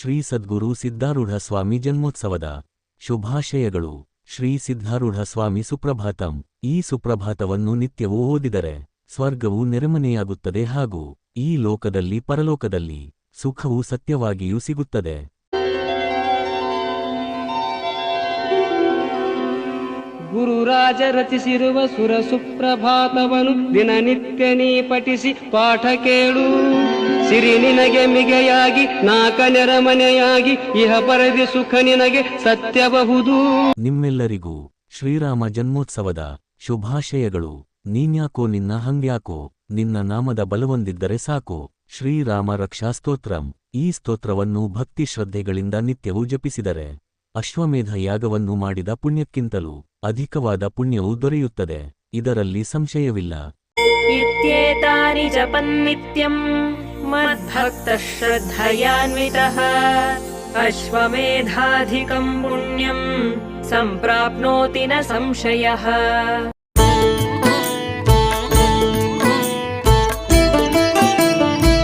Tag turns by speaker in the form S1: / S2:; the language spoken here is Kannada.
S1: ಶ್ರೀ ಸದ್ಗುರು ಸಿದ್ಧಾರೂಢ ಸ್ವಾಮಿ ಜನ್ಮೋತ್ಸವದ ಶುಭಾಶಯಗಳು. ಶ್ರೀ ಸಿದ್ಧಾರೂಢ ಸ್ವಾಮಿ ಸುಪ್ರಭಾತಂ. ಈ ಸುಪ್ರಭಾತವನ್ನು ನಿತ್ಯವೂ ಓದಿದರೆ ಸ್ವರ್ಗವು ನೆರೆಮನೆಯಾಗುತ್ತದೆ ಹಾಗೂ ಈ ಲೋಕದಲ್ಲಿ ಪರಲೋಕದಲ್ಲಿ ಸುಖವು ಸತ್ಯವಾಗಿಯೂ ಸಿಗುತ್ತದೆ.
S2: ಗುರುರಾಜ ರಚಿಸಿರುವ ಸುರ ಸುಪ್ರಭಾತವನು ದಿನನಿತ್ಯ ನೀ ಪಠಿಸಿ ಪಾಠ ಕೇಳು. ಸಿರಿ ನಿನಗೆ ಮಿಗೆಯಾಗಿ ನಾಕನೆರ ಮನೆಯಾಗಿ ಇಹ ಪರದಿ ಸುಖ ನಿನಗೆ ಸತ್ಯಬಹುದು.
S1: ನಿಮ್ಮೆಲ್ಲರಿಗೂ ಶ್ರೀರಾಮ ಜನ್ಮೋತ್ಸವದ ಶುಭಾಶಯಗಳು. ನೀನ್ಯಾಕೋ ನಿನ್ನ ಹಂಗ್ಯಾಕೋ ನಿನ್ನ ನಾಮದ ಬಲವೊಂದಿದ್ದರೆ ಸಾಕು. ಶ್ರೀರಾಮ ರಕ್ಷಾ ಸ್ತೋತ್ರಂ. ಈ ಸ್ತೋತ್ರವನ್ನು ಭಕ್ತಿ ಶ್ರದ್ಧೆಗಳಿಂದ ನಿತ್ಯವೂ ಜಪಿಸಿದರೆ ಅಶ್ವಮೇಧ ಯಾಗವನ್ನು ಮಾಡಿದ ಪುಣ್ಯಕ್ಕಿಂತಲೂ ಅಧಿಕವಾದ ಪುಣ್ಯವು ದೊರೆಯುತ್ತದೆ. ಇದರಲ್ಲಿ ಸಂಶಯವಿಲ್ಲ.
S3: मद्भक्तः श्रद्धयान्वितः अश्वमेधाधिकम् पुण्यम् सम्प्राप्नोति न संशयः